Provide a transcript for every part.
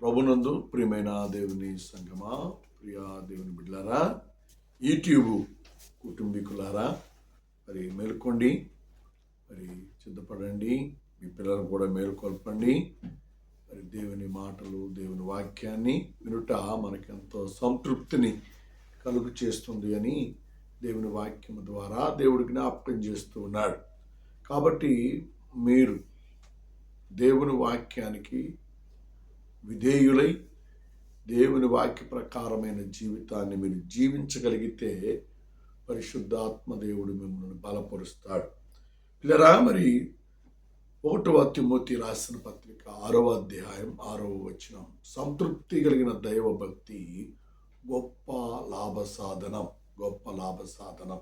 ప్రభునందు ప్రియమైన దేవుని సంగమా ప్రియా దేవుని బిడ్డలారా యూట్యూబ్ కుటుంబీకులారా మరి మేల్కొండి మరి సిద్ధపడండి మీ పిల్లలు కూడా మేలుకొల్పండి మరి దేవుని మాటలు దేవుని వాక్యాన్ని వినుట మనకెంతో సంతృప్తిని కలుగు చేస్తుంది అని దేవుని వాక్యం ద్వారా దేవుడు జ్ఞాపకం చేస్తూ ఉన్నాడు. కాబట్టి మీరు దేవుని వాక్యానికి విధేయులై దేవుని వాక్య ప్రకారమైన జీవితాన్ని మీరు జీవించగలిగితే పరిశుద్ధాత్మ దేవుడు మిమ్మల్ని బలపరుస్తాడు. పిల్లరా మరి ఒకటవ తిమోతి రాసిన పత్రిక ఆరవ అధ్యాయం ఆరవ వచనం. సంతృప్తి కలిగిన దైవ భక్తి గొప్ప లాభ సాధనం గొప్ప లాభ సాధనం.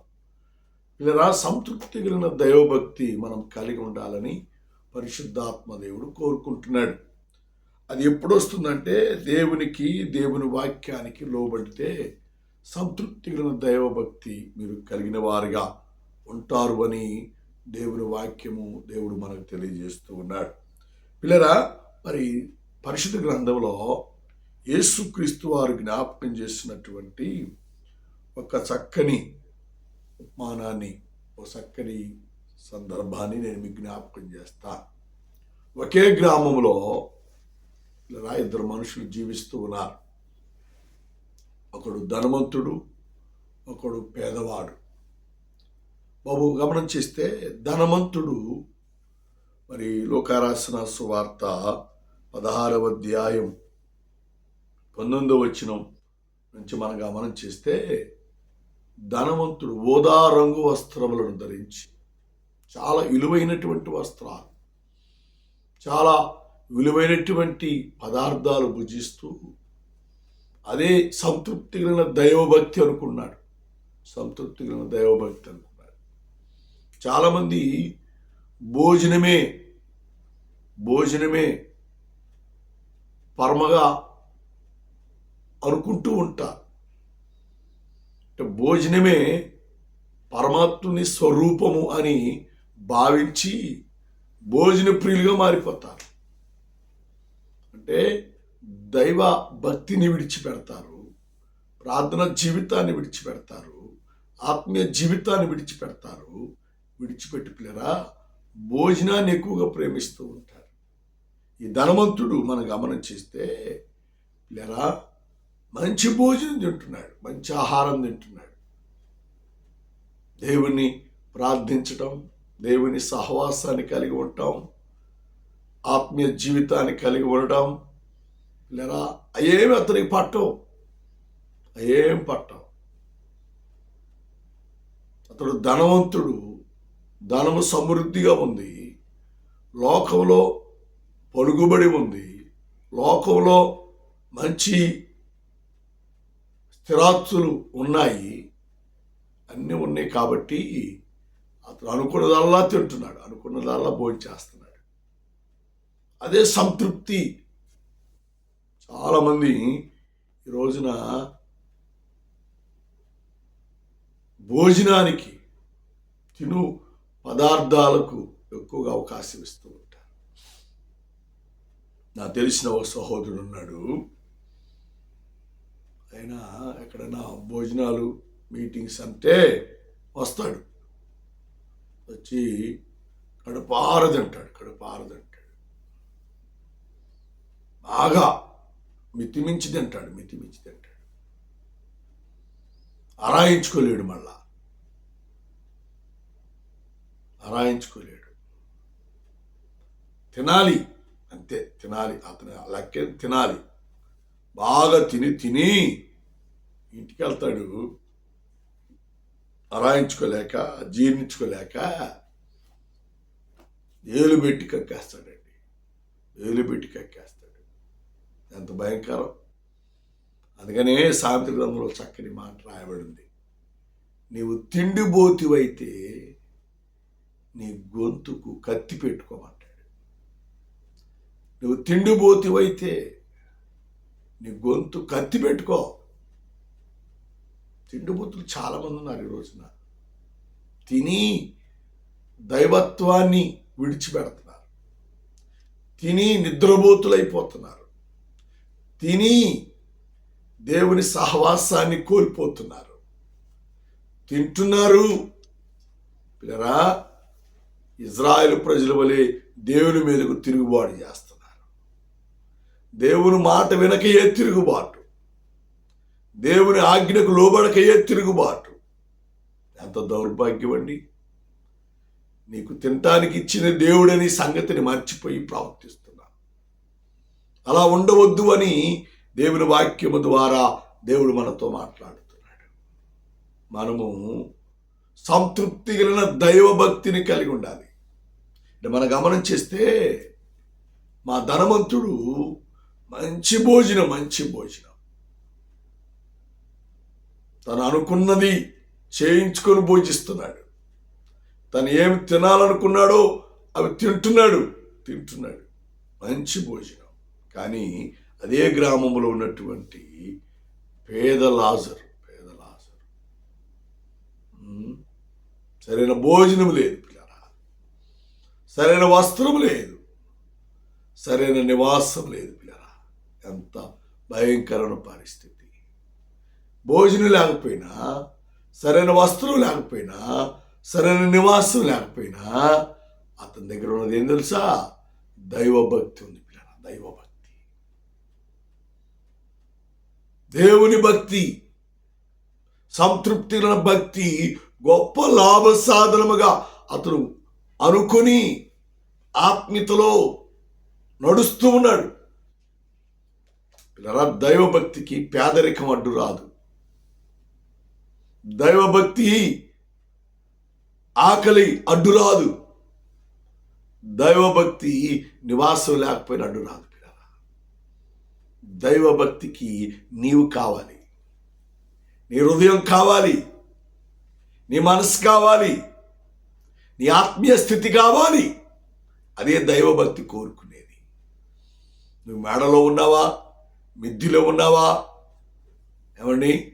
పిల్లరా సంతృప్తి కలిగిన దైవభక్తి మనం కలిగి ఉండాలని పరిశుద్ధాత్మ దేవుడు కోరుకుంటున్నాడు. అది ఎప్పుడు వస్తుందంటే దేవునికి దేవుని వాక్యానికి లోబడితే సంతృప్తి కలిగిన దైవభక్తి మీరు కలిగిన వారుగా ఉంటారు అని దేవుని వాక్యము దేవుడు మనకు తెలియజేస్తూ ఉన్నాడు. పిల్లరా మరి పరిశుద్ధ గ్రంథంలో యేసుక్రీస్తు వారు జ్ఞాపకం చేసినటువంటి ఒక చక్కని ఉపమానాన్ని ఒక చక్కని సందర్భాన్ని నేను మీకు జ్ఞాపకం చేస్తా. ఒకే గ్రామంలో ఇలా ఇద్దరు మనుషులు జీవిస్తూ ఉన్నారు. ఒకడు ధనవంతుడు ఒకడు పేదవాడు. బాబు గమనం చేస్తే ధనవంతుడు మరి లోకారాసన సువార్త పదహారవ అధ్యాయం పంతొమ్మిదవ వచనం నుంచి మనం గమనం చేస్తే ధనవంతుడు ఓదా రంగు వస్త్రములను ధరించి చాలా విలువైనటువంటి వస్త్రాలు చాలా విలువైనటువంటి పదార్థాలు భుజిస్తూ అదే సంతృప్తి కలిగిన దైవభక్తి అనుకున్నాడు. సంతృప్తి కలిగిన దైవభక్తి అనుకున్నాడు. చాలామంది భోజనమే భోజనమే పరమగా అనుకుంటూ ఉంటారు. అంటే భోజనమే పరమాత్ముని స్వరూపము అని భావించి భోజన ప్రియులుగా మారిపోతారు. అంటే దైవ భక్తిని విడిచిపెడతారు ప్రార్థన జీవితాన్ని విడిచిపెడతారు ఆత్మీయ జీవితాన్ని విడిచిపెడతారు. విడిచిపెట్టి పిల్లరా భోజనాన్ని ఎక్కువగా ప్రేమిస్తూ ఉంటారు. ఈ ధనవంతుడు మనం గమనం చేస్తే పిల్లరా మంచి భోజనం తింటున్నాడు మంచి ఆహారం తింటున్నాడు. దేవుని ప్రార్థించటం దేవుని సహవాసాన్ని కలిగి ఉండటం ఆత్మీయ జీవితాన్ని కలిగి ఉండటం. లేదా అయేమి అతనికి పట్టవు. అయేం పట్టవు. అతడు ధనవంతుడు ధనము సమృద్ధిగా ఉంది. లోకంలో పలుకుబడి ఉంది. లోకంలో మంచి స్థిరాస్తులు ఉన్నాయి. అన్నీ ఉన్నాయి కాబట్టి అతను అనుకున్నదల్లా తింటున్నాడు. అనుకున్నదల్లా భోజనం చేస్తున్నాడు. అదే సంతృప్తి. చాలామంది ఈ రోజున భోజనానికి తిను పదార్థాలకు ఎక్కువగా అవకాశం ఇస్తూ ఉంటారు. నాకు తెలిసిన ఒక సహోదరుడు ఉన్నాడు. ఆయన ఎక్కడైనా భోజనాలు మీటింగ్స్ అంటే వస్తాడు. వచ్చి కడుపారదంటాడు కడుపారదంటాడు. ఆగా. మితిమించి తింటాడు మితిమించి తింటాడు అరాయించుకోలేడు మళ్ళా. అరాయించుకోలేడు తినాలి అంతే తినాలి. అతను లెక్క తినాలి. బాగా తిని తిని ఇంటికి వెళ్తాడు అరాయించుకోలేక జీర్ణించుకోలేక ఏలు పెట్టి కక్కేస్తాడండి. ఏలు పెట్టి కక్కేస్తాడు. ఎంత భయంకరం. అందుకనే సామెత గ్రంథంలో చక్కని మాట రాయబడింది. నీవు తిండిబోతివైతే నీ గొంతుకు కత్తి పెట్టుకోమంటాడు. నువ్వు తిండిబోతివైతే నీ గొంతు కత్తి పెట్టుకో. తిండిబోతులు చాలామంది ఉన్నారు ఈ రోజున. తిని దైవత్వాన్ని విడిచిపెడుతున్నారు. తిని నిద్రబోతులైపోతున్నారు తిని దేవుని సహవాసాన్ని కోల్పోతున్నారు. తింటున్నారు. పిల్లరా ఇజ్రాయెల్ ప్రజల వలె దేవుని మీదకు తిరుగుబాటు చేస్తున్నారు. దేవుని మాట వినకయే తిరుగుబాటు. దేవుని ఆజ్ఞకు లోబడకయే తిరుగుబాటు. ఎంత దౌర్భాగ్యం అండి నీకు తినటానికి ఇచ్చిన దేవుడని సంగతిని మర్చిపోయి ప్రవర్తిస్తున్నా అలా ఉండవద్దు అని దేవుని వాక్యము ద్వారా దేవుడు మనతో మాట్లాడుతున్నాడు. మనము సంతృప్తి కలిగిన దైవభక్తిని కలిగి ఉండాలి. అంటే మనం గమనం చేస్తే మా ధనవంతుడు మంచి భోజనం మంచి భోజనం. తను అనుకున్నది చేయించుకొని భోజిస్తున్నాడు. తను ఏమి తినాలనుకున్నాడో అవి తింటున్నాడు తింటున్నాడు. మంచి భోజనం. కానీ అదే గ్రామంలో ఉన్నటువంటి పేద లాజరు పేద లాజరు. సరైన భోజనం లేదు పిల్లరా. సరైన వస్త్రం లేదు. సరైన నివాసం లేదు పిల్లరా. ఎంత భయంకరమైన పరిస్థితి. భోజనం లేకపోయినా సరైన వస్త్రం లేకపోయినా సరైన నివాసం లేకపోయినా అతని దగ్గర ఉన్నది ఏం తెలుసా? దైవభక్తి ఉంది పిల్లరా దైవభక్తి. దేవుని భక్తి సంతృప్తి భక్తి గొప్ప లాభ సాధనముగా అతను అనుకొని ఆత్మీయతలో నడుస్తూ ఉన్నాడు. పిల్లరా దైవభక్తికి పేదరికం అడ్డు రాదు. దైవభక్తి ఆకలి అడ్డు రాదు. దైవభక్తి నివాసం లేకపోయినా అడ్డు రాదు. దైవభక్తికి నీవు కావాలి. నీ హృదయం కావాలి. నీ మనసు కావాలి. నీ ఆత్మీయ స్థితి కావాలి. అదే దైవభక్తి కోరుకునేది. నువ్వు మేడలో ఉన్నావా? మిద్దిలో ఉన్నావా? ఏమండి?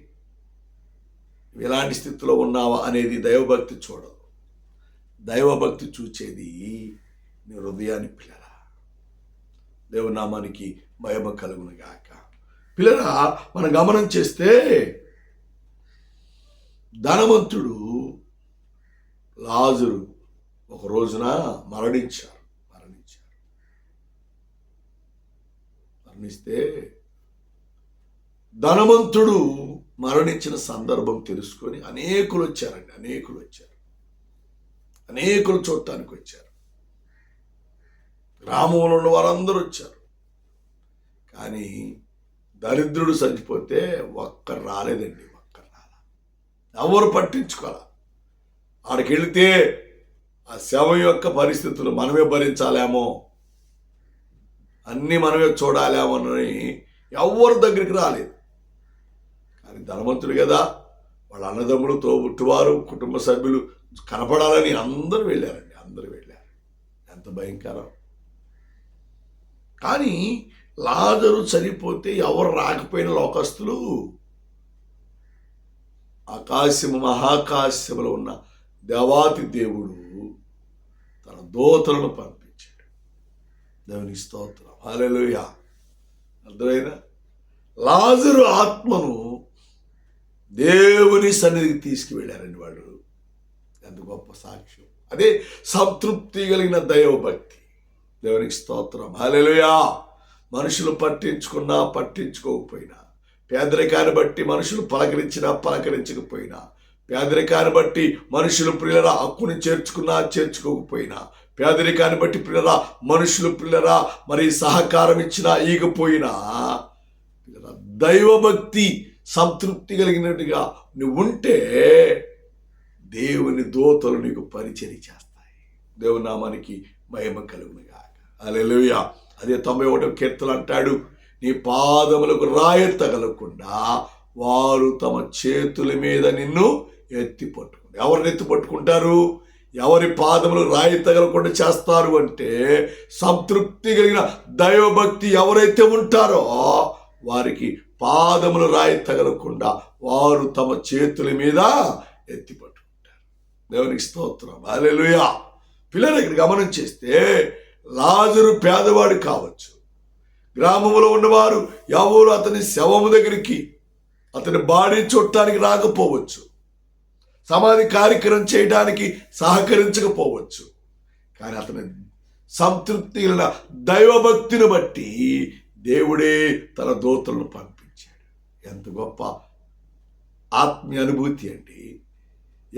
నువ్వు ఎలాంటి స్థితిలో ఉన్నావా అనేది దైవభక్తి చూడదు. దైవభక్తి చూచేది నీ హృదయాన్ని పిల్లరా. దేవనామానికి భయమ కలుగును గాక. పిల్లరా మనం గమనం చేస్తే ధనవంతుడు లాజరు ఒక రోజున మరణించారు మరణించారు. మరణిస్తే ధనవంతుడు మరణించిన సందర్భం తెలుసుకొని అనేకులు వచ్చారండి అనేకులు వచ్చారు. అనేకులు చూడటానికి వచ్చారు. గ్రామంలో ఉన్న వారందరూ వచ్చారు. కానీ దరిద్రుడు చనిపోతే ఒక్కరు రాలేదండి ఒక్కరు రాల. ఎవరు పట్టించుకోవాల? ఆడికి వెళితే ఆ శవం యొక్క పరిస్థితులు మనమే భరించాలేమో అన్నీ మనమే చూడాలేమో అని ఎవరి దగ్గరికి రాలేదు. కానీ ధనవంతుడు కదా వాళ్ళ అన్నదమ్ములు తోబుట్టువారు కుటుంబ సభ్యులు కనపడాలని అందరూ వెళ్ళారండి అందరూ వెళ్ళారు. ఎంత భయంకరం. కానీ లాజరు చనిపోతే ఎవరు రాకపోయిన లోకస్తులు? ఆకాశము మహాకాశములో ఉన్న దేవాతి దేవుడు తన దోతలను పంపించాడు. దేవుని స్తోత్రం. హల్లెలూయా. అర్థమైనా లాజరు ఆత్మను దేవుని సన్నిధికి తీసుకువెళ్ళారండి వాడు. ఎంత గొప్ప సాక్ష్యం. అదే సంతృప్తి కలిగిన దైవభక్తి. దేవునికి స్తోత్రం. హల్లెలూయా. మనుషులు పట్టించుకున్నా పట్టించుకోకపోయినా. పేదరికాన్ని బట్టి మనుషులు పలకరించినా పలకరించకపోయినా. పేదరికాన్ని బట్టి మనుషులు పిల్లల హక్కుని చేర్చుకున్నా చేర్చుకోకపోయినా. పేదరికాన్ని బట్టి పిల్లల మనుషులు పిల్లల మరి సహకారం ఇచ్చినా ఈగపోయినా. పిల్లల దైవభక్తి సంతృప్తి కలిగినట్టుగా నువ్వు ఉంటే దేవుని దోతలు నీకు పరిచయం చేస్తాయి. దేవునామానికి మహిమ కలుగునుగాక. అలెలుయా అదే తొంభై ఒకటో కీర్తలు అంటాడు నీ పాదములకు రాయ తగలకుండా వారు తమ చేతుల మీద నిన్ను ఎత్తి పట్టుకుంటారు. ఎవరిని ఎత్తి పట్టుకుంటారు? ఎవరి పాదములు రాయి తగలకుండా చేస్తారు అంటే సంతృప్తి కలిగిన దైవభక్తి ఎవరైతే ఉంటారో వారికి పాదములు రాయి తగలకుండా వారు తమ చేతుల మీద ఎత్తి పట్టుకుంటారు. దేవునికి స్తోత్రం. అలెలుయా పిల్లలు ఇక్కడ గమనం చేస్తే లాజరు పేదవాడు కావచ్చు. గ్రామంలో ఉన్నవారు ఎవరు అతని శవము దగ్గరికి అతని బాడీ చుట్టానికి రాకపోవచ్చు. సమాధి కార్యక్రమం చేయడానికి సహకరించకపోవచ్చు. కానీ అతని సంతృప్తి దైవభక్తిని బట్టి దేవుడే తన దూతలను పంపించాడు. ఎంత గొప్ప ఆత్మీయ అనుభూతి అండి.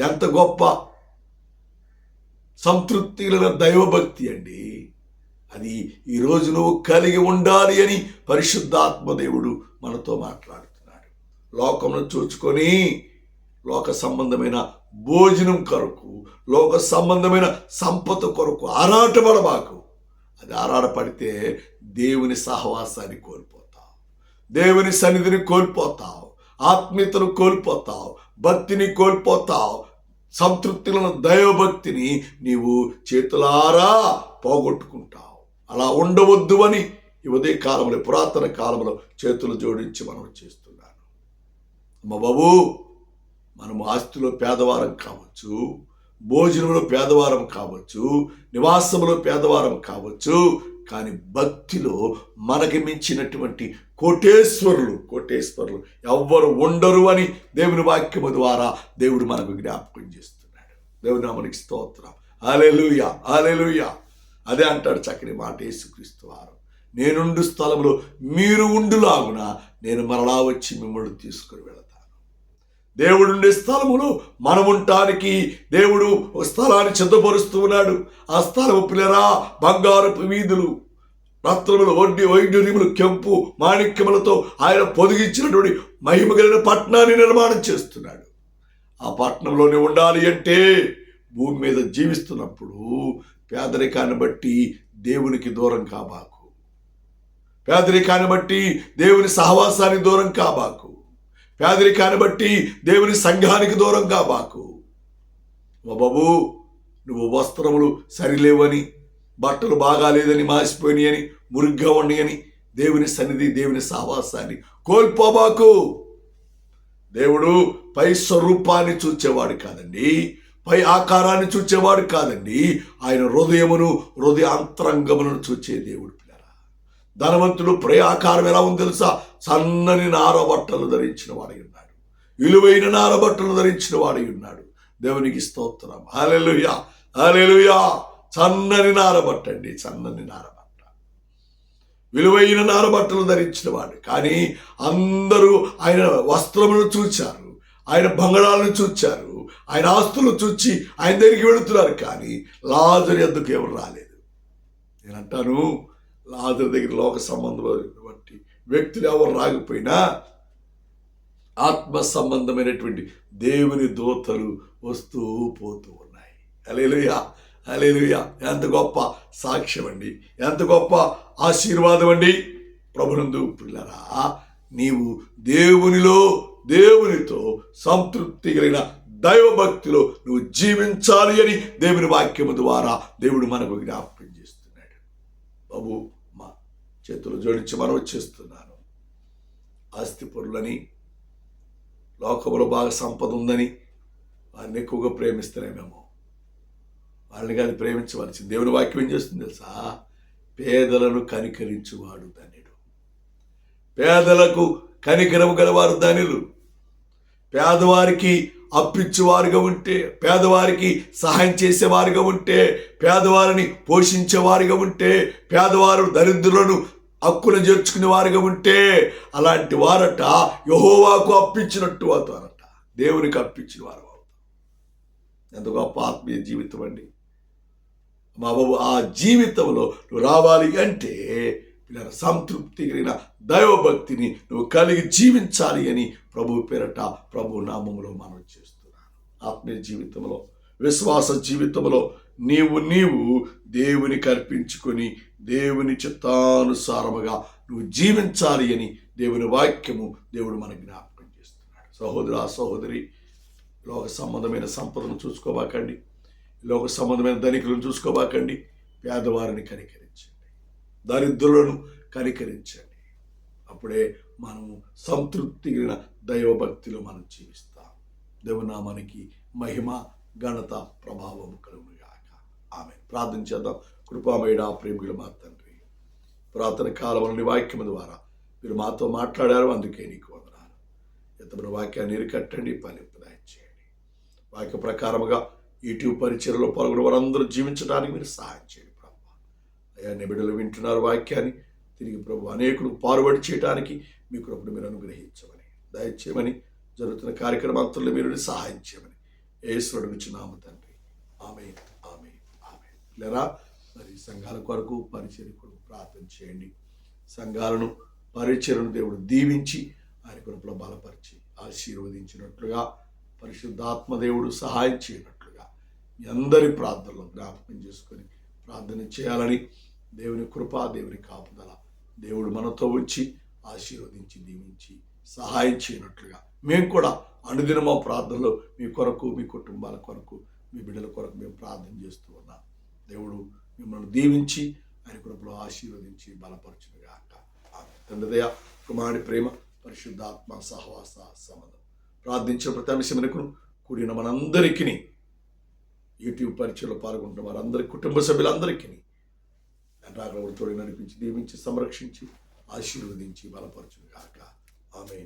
ఎంత గొప్ప సంతృప్తి దైవభక్తి అండి. అది ఈరోజు నువ్వు కలిగి ఉండాలి అని పరిశుద్ధాత్మదేవుడు మనతో మాట్లాడుతున్నాడు. లోకమును చూచుకొని లోక సంబంధమైన భోజనం కొరకు లోక సంబంధమైన సంపద కొరకు ఆరాటపడబాకు అది ఆరాటపడితే దేవుని సహవాసాన్ని కోల్పోతావు. దేవుని సన్నిధిని కోల్పోతావు. ఆత్మీయతను కోల్పోతావు. భక్తిని కోల్పోతావు. సంతృప్తులను దైవభక్తిని నీవు చేతులారా పోగొట్టుకుంటావు. అలా ఉండవద్దు అని ఈ ఉదయ కాలంలో పురాతన కాలంలో చేతులు జోడించి మనం చేస్తున్నాను. అమ్మ బాబు మనము ఆస్తిలో పేదవారం కావచ్చు భోజనంలో పేదవారం కావచ్చు నివాసంలో పేదవారం కావచ్చు కానీ భక్తిలో మనకి మించినటువంటి కోటేశ్వరులు కోటేశ్వరులు ఎవ్వరు ఉండరు అని దేవుని వాక్యము ద్వారా దేవుడు మనకు జ్ఞాపకం చేస్తున్నాడు. దేవుని మనకి స్తోత్రం. ఆలెలుయ అలెలుయా అదే అంటాడు చక్కని మాట యేసుక్రీస్తు వారు. నేనుండు స్థలంలో మీరు ఉండులాగున నేను మరలా వచ్చి మిమ్మల్ని తీసుకుని వెళతాను. దేవుడుండే స్థలములో మనం ఉండటానికి దేవుడు స్థలాన్ని సిద్ధపరుస్తూ ఉన్నాడు. ఆ స్థలము పిల్లరా బంగారపు వీధులు రత్నములు వడ్డీ వైద్యురిములు కెంపు మాణిక్యములతో ఆయన పొదిగించినటువంటి మహిమ కలిగిన పట్టణాన్ని నిర్మాణం చేస్తున్నాడు. ఆ పట్టణంలోనే ఉండాలి అంటే భూమి మీద జీవిస్తున్నప్పుడు పేదరికాన్ని బట్టి దేవునికి దూరం కాబాకు. పేదరికాన్ని బట్టి దేవుని సహవాసానికి దూరం కాబాకు. పేదరికాన్ని బట్టి దేవుని సంఘానికి దూరం కాబాకు. మా బాబు నువ్వు వస్త్రములు సరిలేవని బట్టలు బాగాలేదని మాసిపోయినాయని మురుగ్గా ఉన్నాయని దేవుని సన్నిధి దేవుని సహవాసాన్ని కోల్పోబాకు. దేవుడు పై స్వరూపాన్ని చూచేవాడు కాదండి. పై ఆకారాన్ని చూచేవాడు కాదండి. ఆయన హృదయమును హృదయ అంతరంగమును చూచే దేవుడు ధనవంతుడు పై ఆకారం ఎలా ఉంది తెలుసా? సన్నని నార బట్టలు ధరించిన వాడై ఉన్నాడు. విలువైన నార బట్టలు ధరించిన వాడై ఉన్నాడు. దేవునికి స్తోత్రం. హలెలుయా హలెలుయా సన్నని నారబట్టండి సన్నని నారబట్ట విలువైన నారబట్టలు ధరించిన వాడు. కానీ అందరూ ఆయన వస్త్రమును చూచారు. ఆయన బంగళాలను చూచారు. ఆయన ఆస్తులు చూచి ఆయన దగ్గరికి వెళుతున్నారు కానీ లాజరు ఎందుకు ఎవరు రాలేదు? నేను అంటాను లాజరు దగ్గర లోక సంబంధం బట్టి వ్యక్తులు ఎవరు రాకపోయినా ఆత్మ సంబంధమైనటువంటి దేవుని దూతలు వస్తూ పోతూ ఉన్నాయి. అలేలుయా అలేలుయా ఎంత గొప్ప సాక్ష్యం అండి. ఎంత గొప్ప ఆశీర్వాదం అండి. ప్రభునందు పిల్లరా నీవు దేవునిలో దేవునితో సంతృప్తి కలిగిన దైవభక్తిలో నువ్వు జీవించాలి అని దేవుని వాక్యము ద్వారా దేవుడు మనకు జ్ఞాపకం చేస్తున్నాడు. బాబు మా చేతులు జోడించి మనం చేస్తున్నాను ఆస్తి పరులని లోకంలో బాగా సంపద ఉందని వారిని ఎక్కువగా ప్రేమిస్తున్నామేమో వాళ్ళని కానీ ప్రేమించవలసింది. దేవుని వాక్యం ఏం చేస్తుంది తెలుసా? పేదలను కనికరించువాడు ధన్యుడు. పేదలకు కనికరము గలవారు ధనులు పేదవారికి అప్పిచ్చేవారుగా ఉంటే పేదవారికి సహాయం చేసేవారుగా ఉంటే పేదవారిని పోషించేవారుగా ఉంటే పేదవారు దరిద్రులను హక్కులు చేర్చుకునే వారుగా ఉంటే అలాంటి వారట యహోవాకు అప్పించినట్టు అవుతారట. దేవునికి అప్పించిన వారు అవుతారు. ఎంత గొప్ప ఆత్మీయ జీవితం అండి. మా బాబు ఆ జీవితంలో నువ్వు రావాలి అంటే సంతృప్తి కలిగిన దైవభక్తిని నువ్వు కలిగి జీవించాలి అని ప్రభు పేరట ప్రభు నామములో మనం చేస్తున్నాను. ఆత్మీయ జీవితంలో విశ్వాస జీవితంలో నీవు నీవు దేవుని కల్పించుకొని దేవుని చిత్తానుసారముగా నువ్వు జీవించాలి అని దేవుని వాక్యము దేవుడు మన జ్ఞాపకం చేస్తున్నాడు. సహోదర సహోదరి లోక సంబంధమైన సంపదను చూసుకోబాకండి. లోక సంబంధమైన ధనికులను చూసుకోబాకండి. పేదవారిని కనికరించండి. దరిద్రులను కనికరించండి. అప్పుడే మనము సంతృప్తి కలిగిన దైవభక్తిలో మనం జీవిస్తాం. దేవునామానికి మహిమ ఘనత ప్రభావం కలుగుగాక ఆమె ప్రార్థన చేద్దాం. కృపామయుడ ప్రేమికుల మా తండ్రి. పురాతన కాలంలోని వాక్యం ద్వారా మీరు మాతో మాట్లాడారు అందుకే నీకు వందనాలు. ఎంతమైన వాక్యాన్ని ఇరుకట్టండి ఫలింపు చేయండి వాక్య ప్రకారముగా యూట్యూబ్ పరిచయలో పాల్గొన్న వారందరూ జీవించడానికి మీరు సహాయం చేయండి ప్రభావ అయ్యా నిబిడలు వింటున్నారు వాక్యాన్ని. తిరిగి ప్రభు అనేకులు పారుబడి చేయడానికి మీ కృపను మీరు అనుగ్రహించమని. దయచేయమని జరుగుతున్న కార్యక్రమాంతల్లో మీరు సహాయం చేయమని. ఏశ్వరుడు నామ తండ్రి. ఆమె ఆమె ఆమె లేరా మరి సంఘాల కొరకు పరిచయం కొరకు ప్రార్థన చేయండి. సంఘాలను పరిచయను దేవుడు దీవించి ఆయన కృపలో బలపరిచి ఆశీర్వదించినట్లుగా పరిశుద్ధాత్మ దేవుడు సహాయం చేయనట్లుగా మీ అందరి ప్రార్థనలు జ్ఞాపకం చేసుకొని ప్రార్థన చేయాలని దేవుని కృప దేవుని కాపుదల దేవుడు మనతో వచ్చి ఆశీర్వదించి దీవించి సహాయం చేయనట్లుగా మేము కూడా అనుదిన మా ప్రార్థనలో మీ కొరకు మీ కుటుంబాల కొరకు మీ బిడ్డల కొరకు మేము ప్రార్థన చేస్తూ ఉన్నాం. దేవుడు మిమ్మల్ని దీవించి ఆయన కృపలో ఆశీర్వదించి బలపరచునుగాక. తండ్రిదయ కుమారుడి ప్రేమ పరిశుద్ధాత్మ సహవాస సంబంధం. ప్రార్థించిన ప్రతి అంశమునకు కూడిన మనందరికీ యూట్యూబ్ పరీక్షలో పాల్గొంటున్న వారందరి కుటుంబ సభ్యులందరికీ రాకడ నడిపించి దీవించి సంరక్షించి ఆశీర్వదించి బలపరచుగాక ఆమె